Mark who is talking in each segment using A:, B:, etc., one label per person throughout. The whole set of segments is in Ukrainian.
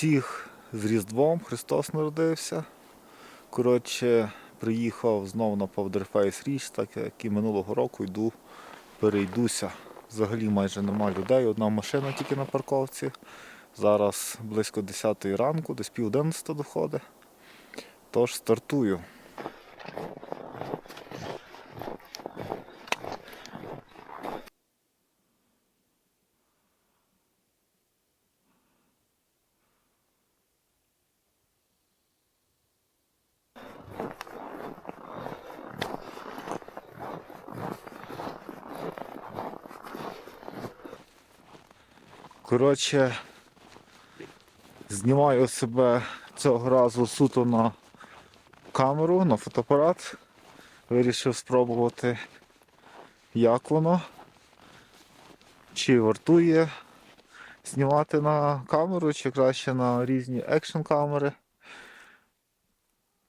A: Всіх з Різдвом Христос народився. Коротше, приїхав знову на Powderface Річ, так як і минулого року йду, перейдуся. Взагалі майже нема людей, одна машина тільки на парковці. Зараз близько 10 ранку, десь пів 11 доходить. Тож стартую. Коротше, знімаю себе цього разу суто на камеру, на фотоапарат. Вирішив спробувати, як воно. Чи вартує знімати на камеру, чи краще на різні екшн камери.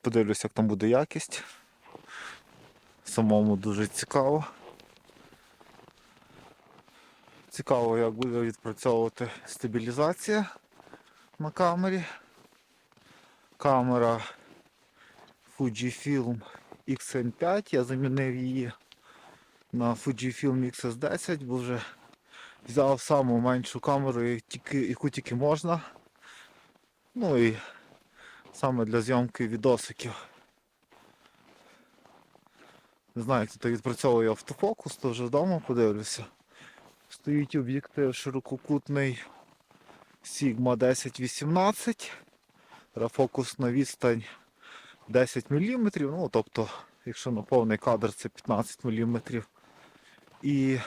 A: Подивлюсь, як там буде якість. Самому дуже цікаво. Цікаво, як буде відпрацьовувати стабілізація на камері. Камера Fujifilm XM5, я замінив її на Fujifilm XS10, бо вже взяв саму меншу камеру, яку тільки- можна. Ну і саме для зйомки відосиків. Не знаю, як тут відпрацьовує автофокус, то вже вдома подивлюся. Стоїть об'єктив ширококутний Sigma 1018. Фокусна відстань 10 мм, ну тобто, якщо на повний кадр це 15 мм. І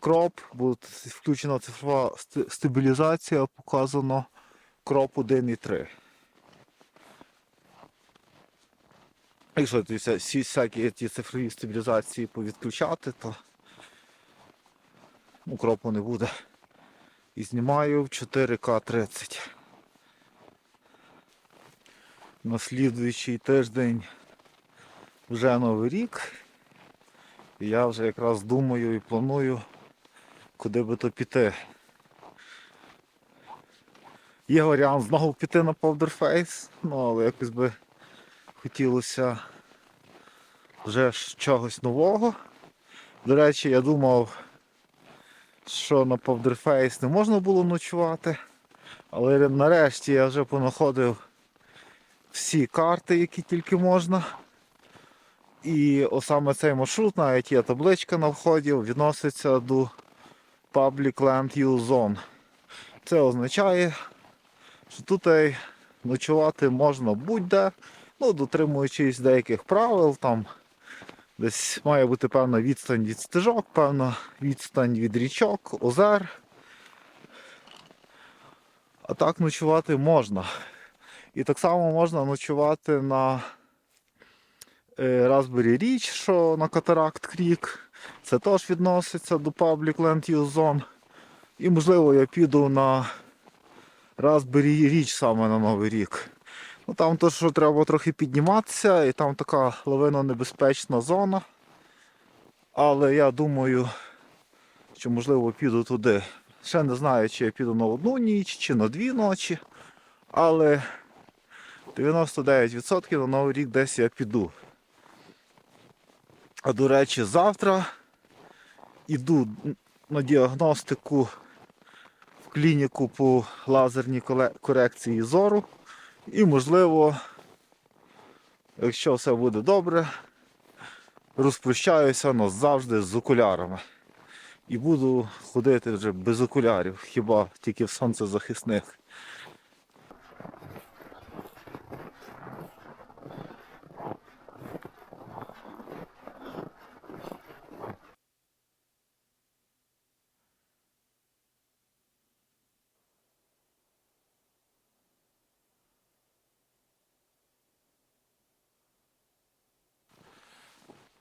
A: кроп, буде включена цифрова стабілізація, показано кроп 1,3. Якщо всякі ті цифрові стабілізації повідключати, то ну, кропу не буде. І знімаю в 4К30. На слідуючий тиждень вже новий рік. І я вже якраз думаю і планую, куди би то піти. Є варіант знову піти на Powderface, ну але якось би хотілося вже чогось нового. До речі, я думав, що на Powderface не можна було ночувати, але нарешті я вже понаходив всі карти, які тільки можна. І саме цей маршрут, навіть є табличка на вході, відноситься до Public Land Use Zone. Це означає, що тут ночувати можна будь-де, ну, дотримуючись деяких правил, там десь має бути певна відстань від стежок, певна відстань від річок, озер. А так ночувати можна. І так само можна ночувати на е, Raspberry Ridge, що на Cataract Creek. Це теж відноситься до Public Land Use Zone. І можливо я піду на Raspberry Ridge саме на Новий рік. Ну Там що треба трохи підніматися, і там така лавино небезпечна зона. Але я думаю, що можливо піду туди. Ще не знаю, чи я піду на одну ніч, чи на дві ночі. Але 99% на Новий рік десь я піду. А до речі, завтра іду на діагностику в клініку по лазерній корекції зору. І можливо, якщо все буде добре, розпрощаюся назавжди з окулярами. І буду ходити вже без окулярів, хіба тільки в сонцезахисних.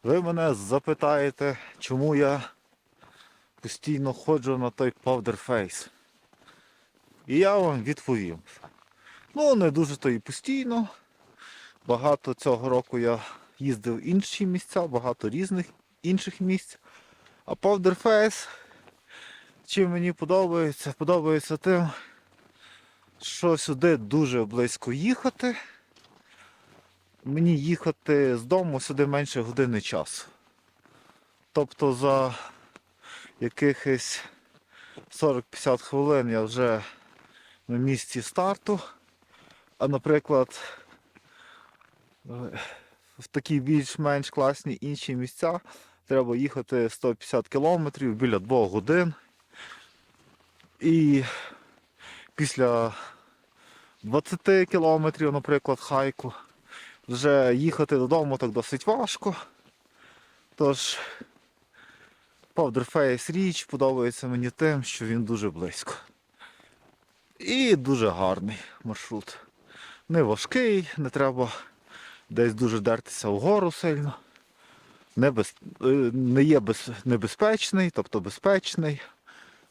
A: Ви мене запитаєте, чому я постійно ходжу на той Powder Face. І я вам відповім. Ну, не дуже то і постійно. Багато цього року я їздив в інші місця, багато різних інших місць. А Powder Face, чим мені подобається, подобається тим, що сюди дуже близько їхати. Мені їхати з дому сюди менше години часу. Тобто за якихось 40-50 хвилин я вже на місці старту. А наприклад, в такі більш-менш класні інші місця треба їхати 150 кілометрів біля 2 годин. І після 20 кілометрів, наприклад, хайку, вже їхати додому так досить важко. Тож Powderface річ подобається мені тим, що він дуже близько. І дуже гарний маршрут. Не важкий, не треба десь дуже дертися вгору сильно. Не, без, е, не є без, небезпечний, тобто безпечний.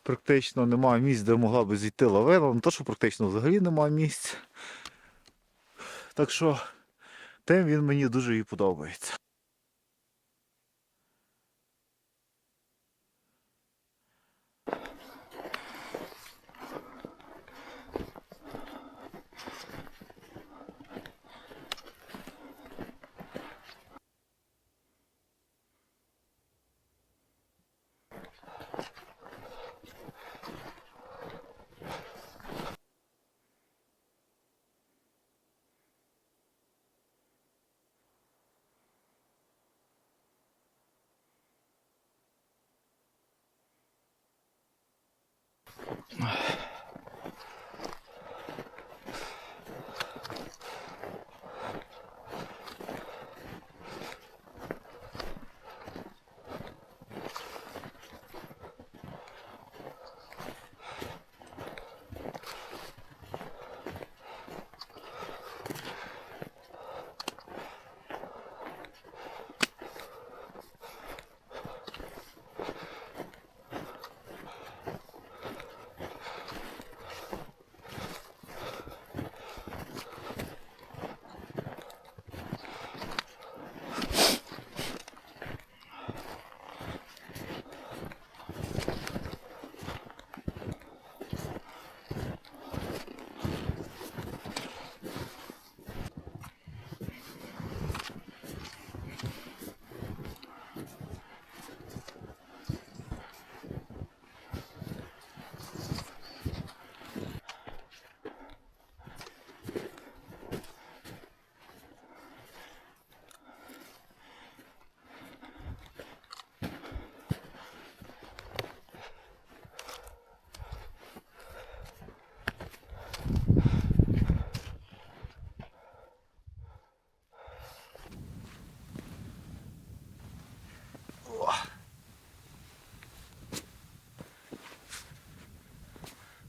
A: Практично немає місць, де могла би зійти лавина. Не то, що практично взагалі немає місць. Так що тим він мені дуже і подобається.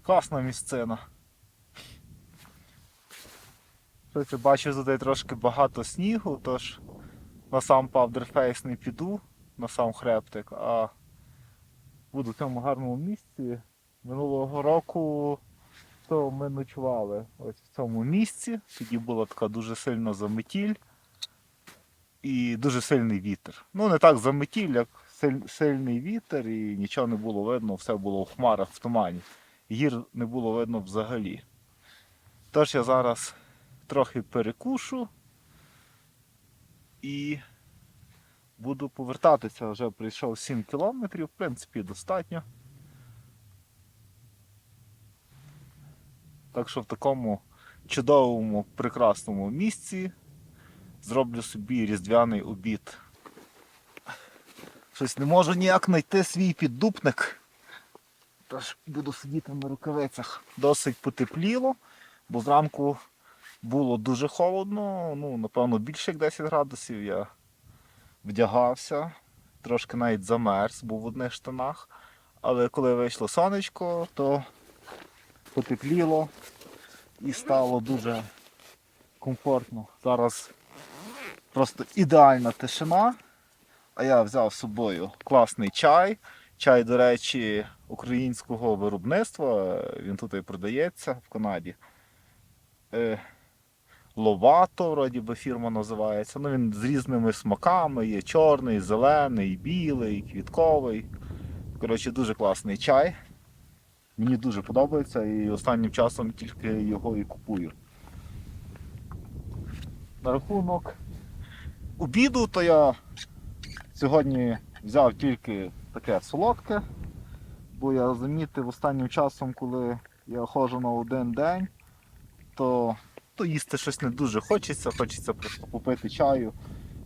A: Класна місцина. Я бачу тут трошки багато снігу, тож на сам Powderface не піду, на сам хребтик, а буду в цьому гарному місці. Минулого року то ми ночували ось в цьому місці. Тоді була така дуже сильна заметіль і дуже сильний вітер. Ну не так заметіль, як сильний вітер, і нічого не було видно, все було в хмарах, в тумані. Гір не було видно взагалі. Тож я зараз трохи перекушу і буду повертатися. Вже прийшов 7 кілометрів, в принципі, достатньо. Так що в такому чудовому, прекрасному місці зроблю собі різдвяний обід. Щось не можу ніяк знайти свій піддупник. Тож буду сидіти на рукавицях. Досить потепліло, бо зранку було дуже холодно, ну, напевно, більше як 10 градусів. Я вдягався, трошки навіть замерз, був в одних штанах. Але коли вийшло сонечко, то потепліло і стало дуже комфортно. Зараз просто ідеальна тишина. А я взяв з собою класний чай. Чай, до речі, українського виробництва. Він тут і продається в Канаді. Е, Ловато, вроді би фірма називається. Ну, він з різними смаками. Є чорний, зелений, білий, квітковий. Коротше, дуже класний чай. Мені дуже подобається і останнім часом тільки його і купую. На рахунок обіду, то я сьогодні взяв тільки таке солодке, бо я замітив останнім часом, коли я ходжу на один день, то, то їсти щось не дуже хочеться, хочеться просто попити чаю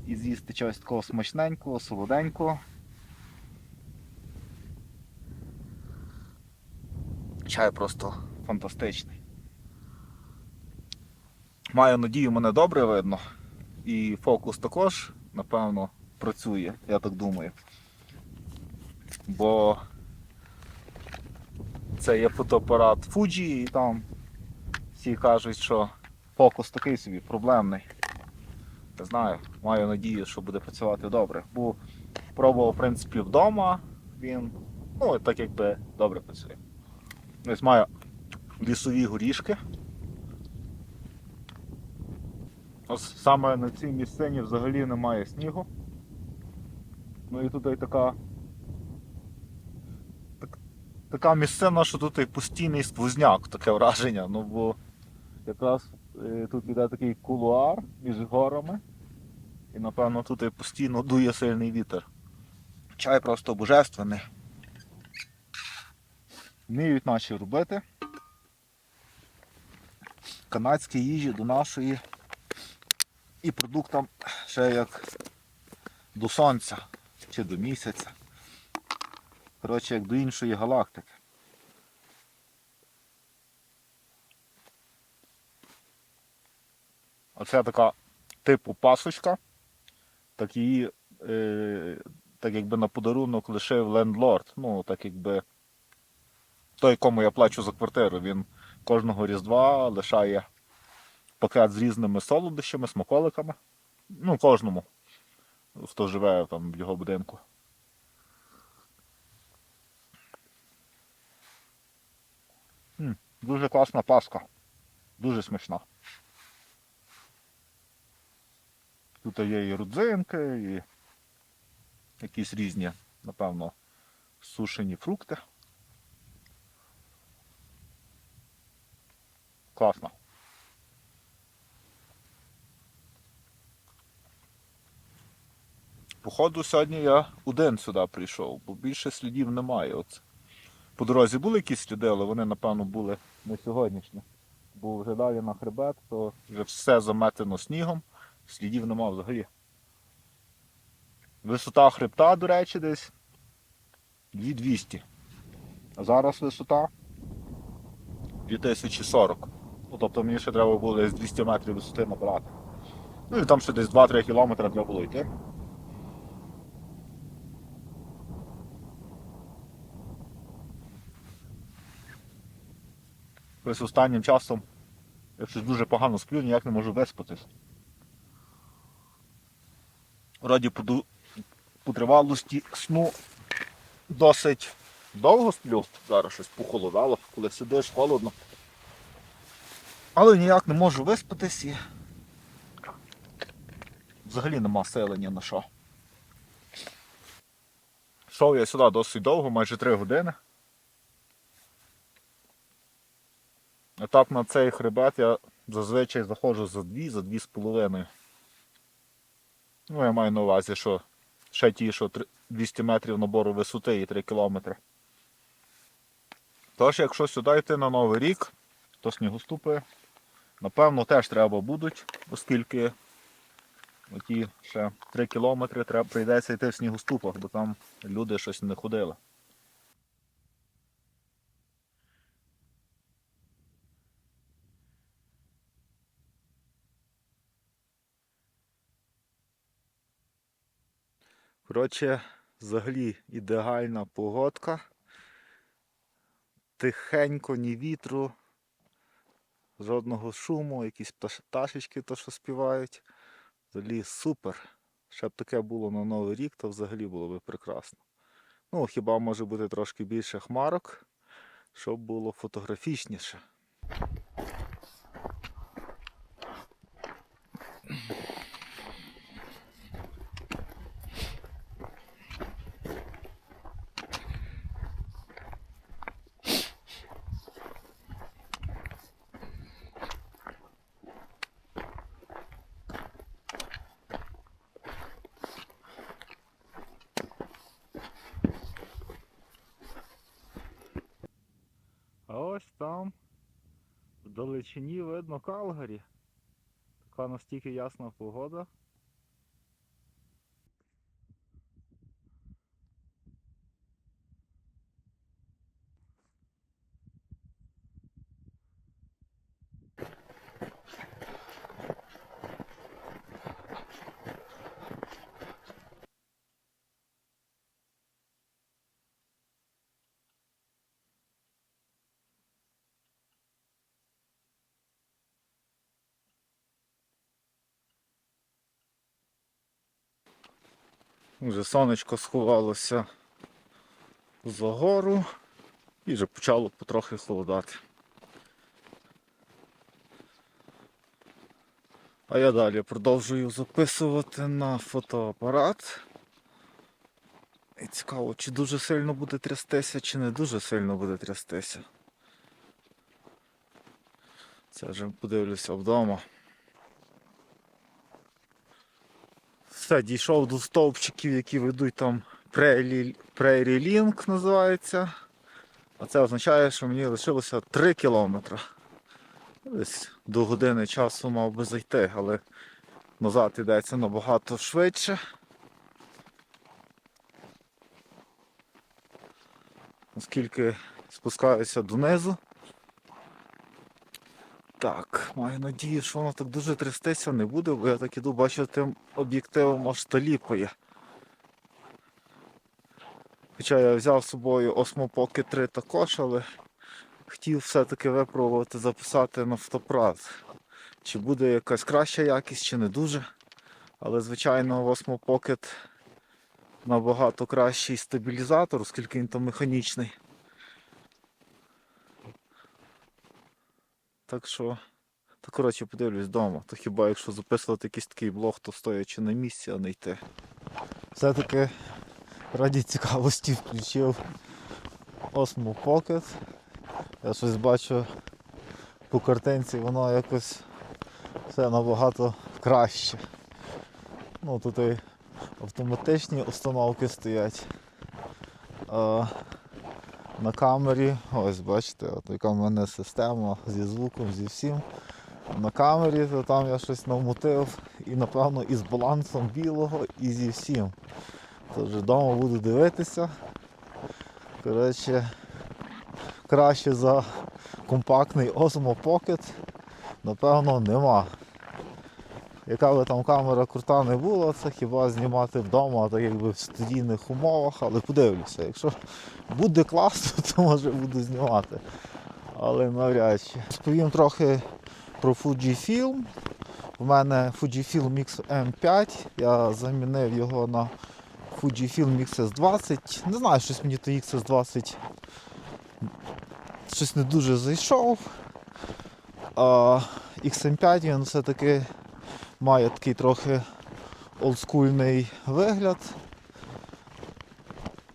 A: і з'їсти чогось такого смачненького, солоденького. Чай просто фантастичний. Маю надію, мене добре видно. І фокус також, напевно, працює, я так думаю. Бо це є фотоапарат Fuji і там всі кажуть, що фокус такий собі проблемний. Не знаю, маю надію, що буде працювати добре. Бо пробував, в принципі, вдома, він ну, так якби добре працює. Ось маю лісові горішки. Ось саме на цій місцині взагалі немає снігу. Ну і тут і така. Так- Така місцина, що тут і постійний сквозняк, таке враження. Ну бо якраз е, тут іде такий кулуар між горами. І напевно тут і постійно дує сильний вітер. Чай просто божественний. Вміють наші робити. Канадські їжі до нашої і продуктам ще як до сонця чи до місяця. Коротше, як до іншої галактики. Оце така типу пасочка. Так її, е, так якби на подарунок лишив лендлорд. Ну, так якби той, кому я плачу за квартиру, він кожного різдва лишає пакет з різними солодощами, смаколиками. Ну, кожному, хто живе там в його будинку. Дуже класна паска. Дуже смачна. Тут є і родзинки, і якісь різні, напевно, сушені фрукти. Класно. Походу, сьогодні я один сюди прийшов, бо більше слідів немає. От. По дорозі були якісь сліди, але вони, напевно, були не сьогоднішні. Бо вже далі на хребет, то вже все заметено снігом, слідів нема взагалі. Висота хребта, до речі, десь 2200. А зараз висота 2040. Ну, тобто мені ще треба було десь 200 метрів висоти набрати. Ну і там ще десь 2-3 кілометри треба було йти. Ось останнім часом я щось дуже погано сплю, ніяк не можу виспатись. Раді по, ду- тривалості сну досить довго сплю. Зараз щось похолодало, коли сидиш холодно. Але ніяк не можу виспатись і взагалі нема ні на що. Йшов я сюди досить довго, майже 3 години. А так на цей хребет я зазвичай заходжу за 2, за 2,5. Ну, я маю на увазі, що ще ті, що 200 метрів набору висоти і 3 кілометри. Тож, якщо сюди йти на Новий рік, то снігоступи, напевно, теж треба будуть, оскільки оті ще 3 кілометри треба, прийдеться йти в снігоступах, бо там люди щось не ходили. Коротше, взагалі ідеальна погодка. Тихенько, ні вітру, жодного шуму, якісь пташ- пташечки то, що співають. Взагалі супер. Ще б таке було на Новий рік, то взагалі було б прекрасно. Ну, хіба може бути трошки більше хмарок, щоб було фотографічніше. Далечині видно Калгарі. Така настільки ясна погода. Вже сонечко сховалося за гору і вже почало потрохи холодати. А я далі продовжую записувати на фотоапарат. І цікаво, чи дуже сильно буде трястися, чи не дуже сильно буде трястися. Це вже подивлюся вдома. Все, дійшов до стовпчиків, які ведуть там Prairie Link називається. А це означає, що мені лишилося 3 кілометри. Десь до години часу мав би зайти, але назад йдеться набагато швидше. Оскільки спускаюся донизу. Так, маю надію, що воно так дуже трястися не буде, бо я так іду бачу тим об'єктивом аж таліпає. Хоча я взяв з собою Osmo Pocket 3 також, але хотів все-таки випробувати записати на фотоапарат. Чи буде якась краща якість, чи не дуже. Але звичайно Pocket набагато кращий стабілізатор, оскільки він там механічний. Так що, то коротше подивлюсь вдома. То хіба якщо записувати якийсь такий блог, то стоячи на місці, а не йти. Все-таки раді цікавості включив Osmo Pocket. Я щось бачу по картинці, воно якось все набагато краще. Ну тут і автоматичні установки стоять. На камері, ось бачите, от яка в мене система зі звуком, зі всім. На камері то там я щось намутив і напевно і з балансом білого, і зі всім. Тож вдома буду дивитися. Коротше, краще за компактний Osmo Pocket, напевно, нема. Яка би там камера крута не була, це хіба знімати вдома, так якби в студійних умовах, але подивлюся, якщо буде класно, то може буду знімати. Але навряд чи. Розповім трохи про Fujifilm. У мене Fujifilm Mix M5, я замінив його на Fujifilm XS20. Не знаю, щось мені той XS20 щось не дуже зайшов. А XM5 він все-таки має такий трохи олдскульний вигляд.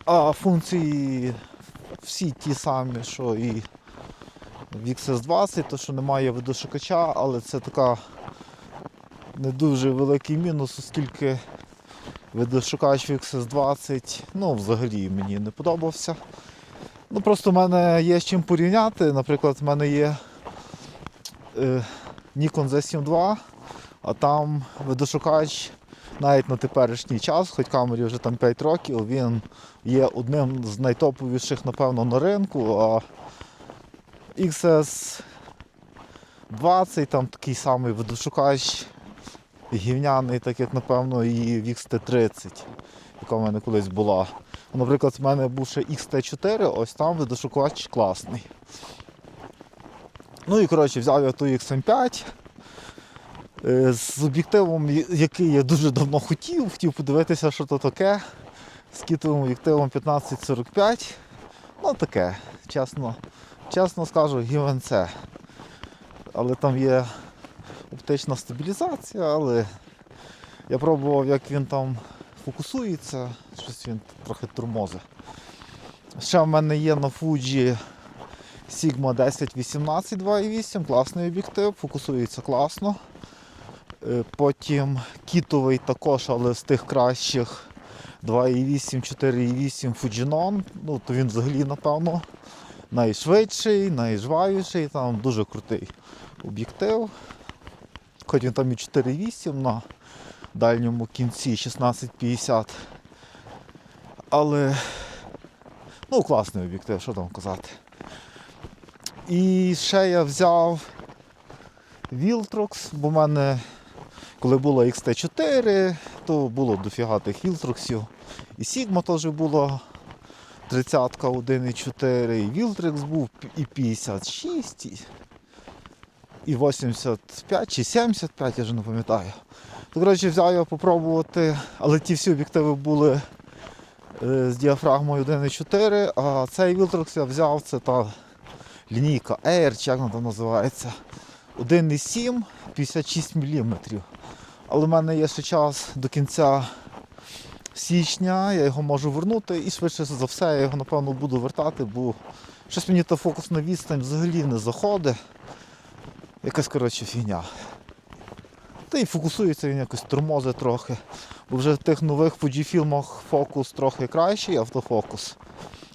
A: А функції всі ті самі, що і в XS20, то що немає видошукача, але це така не дуже великий мінус, оскільки видошукач в XS20 ну, взагалі мені не подобався. Ну Просто в мене є з чим порівняти. Наприклад, в мене є е, Nikon Z7 II, а там видошукач навіть на теперішній час, хоч камері вже там 5 років, він є одним з найтоповіших, напевно, на ринку, а XS20 там такий самий видошукач гівняний, так як, напевно, і в XT30, яка в мене колись була. Наприклад, в мене був ще XT4, ось там видошукач класний. Ну і коротше, взяв я ту XM5 е, з об'єктивом, який я дуже давно хотів, хотів подивитися, що то таке. З кітовим об'єктивом 1545. Ну таке, чесно, чесно скажу, гівенце. Але там є оптична стабілізація, але я пробував, як він там фокусується, щось він трохи тормозить. Ще в мене є на Fuji Sigma 1018 2.8, класний об'єктив, фокусується класно. Е, Потім кітовий також, але з тих кращих 2.8, 4.8 Fujinon, ну то він взагалі, напевно, найшвидший, найжвавіший, там дуже крутий об'єктив. Хоч він там і 4.8 на дальньому кінці 1650. Але ну, класний об'єктив, що там казати. І ще я взяв Viltrox, бо в мене, коли було XT4, то було дофіга тих Viltroxів. І Sigma теж було 30-ка 1.4, і Viltrex був, і 56, і- і 85 чи 75, я вже не пам'ятаю. То, коротше, взяв його попробувати, але ті всі об'єктиви були е, з діафрагмою 1.4, а цей Viltrox я взяв, це та лінійка Air, чи як вона там називається. 1,7 56 мм. Але в мене є ще час до кінця січня, я його можу вернути і швидше за все я його напевно буду вертати, бо щось мені та фокусна відстань взагалі не заходить. Якась коротше фігня. Та й фокусується він якось тормозить трохи. Бо вже в тих нових Fujifilm фокус трохи кращий, автофокус.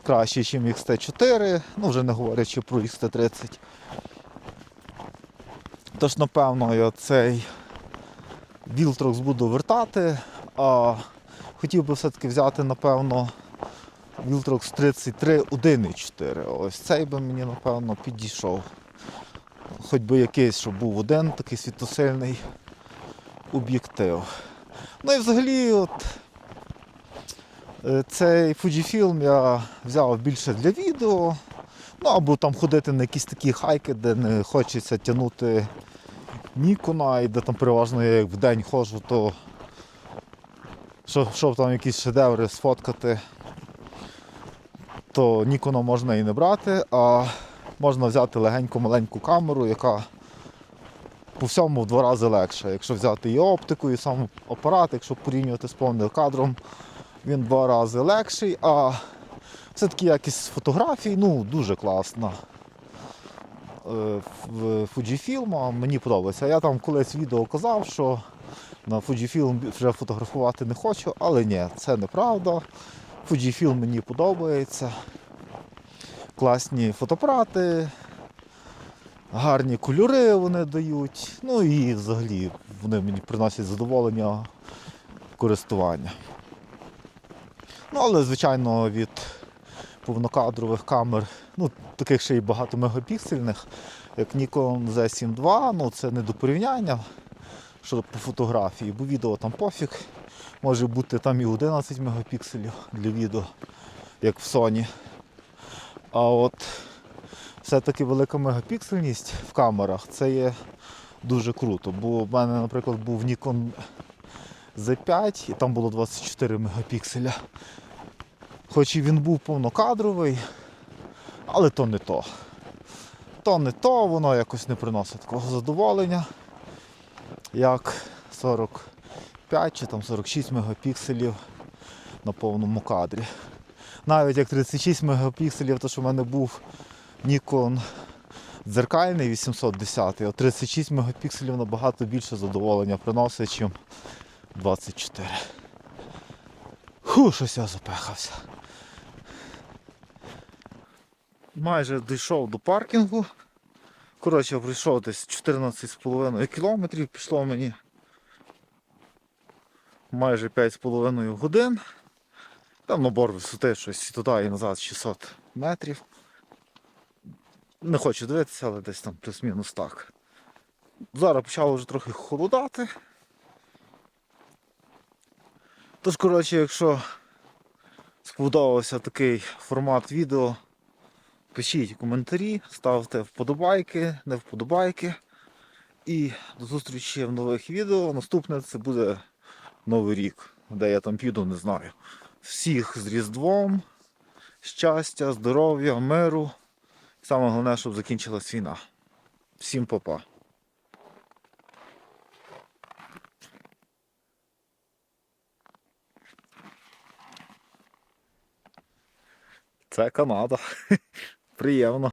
A: Кращий, ніж XT4, ну вже не говорячи про XT30. Тож, напевно, я цей Viltrox буду вертати, а хотів би все-таки взяти, напевно, Viltrox 33 1.4. Ось цей би мені, напевно, підійшов. Хоч би якийсь, щоб був один такий світосильний об'єктив. Ну і взагалі, от е, цей Fujifilm я взяв більше для відео. Ну або там ходити на якісь такі хайки, де не хочеться тягнути Нікона, і де там переважно я як в день ходжу, то щоб, щоб там якісь шедеври сфоткати, то Нікона можна і не брати, а можна взяти легеньку маленьку камеру, яка по всьому в два рази легша. Якщо взяти і оптику, і сам апарат, якщо порівнювати з повним кадром, він в два рази легший, а все-таки якість фотографій ну, дуже класна. Е, В Fujifilm мені подобається. Я там колись відео казав, що на Fujifilm вже фотографувати не хочу, але ні, це неправда. Fujifilm мені подобається. Класні фотоапарати, гарні кольори вони дають. Ну і взагалі вони мені приносять задоволення користування. Ну, але, звичайно, від повнокадрових камер, ну, таких ще й багатомегапіксельних, як Nikon Z7 II, ну це не до порівняння що по фотографії, бо відео там пофіг. Може бути там і 11 мегапікселів для відео, як в Sony. А от все-таки велика мегапіксельність в камерах це є дуже круто. Бо в мене, наприклад, був Nikon Z5 і там було 24 мегапікселя. Хоч і він був повнокадровий, але то не то. То не то, воно якось не приносить такого задоволення, як 45 чи там 46 мегапікселів на повному кадрі. Навіть як 36 мегапікселів, то що в мене був Nikon дзеркальний 810, а 36 мегапікселів набагато більше задоволення приносить, ніж 24. Ху, щось я запехався. Майже дійшов до паркінгу. Коротше, прийшов десь 14,5 кілометрів, пішло мені майже 5,5 годин. Там набор висоти щось туди і назад 600 метрів. Не хочу дивитися, але десь там плюс-мінус так. Зараз почало вже трохи холодати. Тож, коротше, якщо сподобався такий формат відео, пишіть коментарі, ставте вподобайки, не вподобайки. І до зустрічі в нових відео. Наступне це буде Новий рік, де я там піду, не знаю. Всіх з Різдвом, щастя, здоров'я, миру. Саме головне, щоб закінчилась війна. Всім па-па. Це Канада. Приємно.